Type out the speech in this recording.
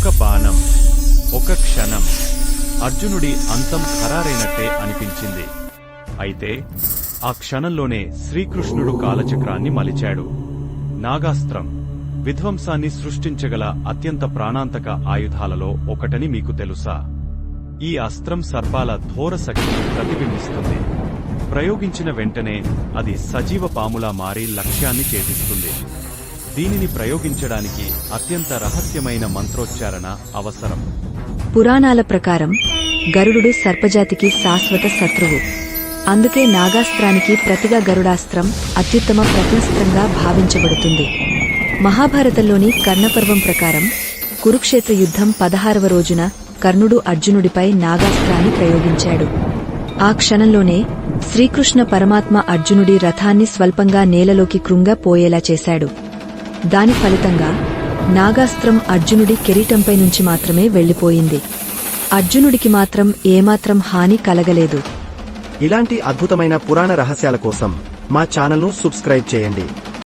ఒక బాణం ఒక క్షణం. అర్జునుడి అంతం ఖరారైనట్టే అనిపించింది. అయితే ఆ క్షణంలోనే శ్రీకృష్ణుడు కాలచక్రాన్ని మలిచాడు. నాగాస్త్రం విధ్వంసాన్ని సృష్టించగల అత్యంత ప్రాణాంతక ఆయుధాలలో ఒకటని మీకు తెలుసా? ఈ అస్త్రం సర్పాల ఘోర శక్తిని ప్రతిబింబిస్తుంది. ప్రయోగించిన వెంటనే అది సజీవ పాములా మారి లక్ష్యాన్ని ఛేదిస్తుంది. దీనిని ప్రయోగించడానికి అత్యంత రహస్యమైన మంత్రోచ్చారణ అవసరం. పురాణాల ప్రకారం గరుడు సర్పజాతికి శాశ్వత శత్రువు. అందుకే నాగాస్త్రానికి ప్రతిగా గరుడాస్త్రం అత్యుత్తమ ప్రత్యస్త్రంగా భావించబడుతుంది. మహాభారతంలోని కర్ణపర్వం ప్రకారం కురుక్షేత్ర యుద్ధం పదహారవ రోజున కర్ణుడు అర్జునుడిపై నాగాస్త్రాన్ని ప్రయోగించాడు. ఆ క్షణంలోనే శ్రీకృష్ణ పరమాత్మ అర్జునుడి రథాన్ని స్వల్పంగా నేలలోకి కృంగ పోయేలా చేశాడు. దాని ఫలితంగా నాగాస్త్రం అర్జునుడి కెరీటంపై నుంచి మాత్రమే వెళ్ళిపోయింది అర్జునుడికి మాత్రం ఏమాత్రం హాని కలగలేదు. ఇలాంటి అద్భుతమైన పురాణ రహస్యాల కోసం మా ఛానల్ను సబ్స్క్రైబ్ చేయండి.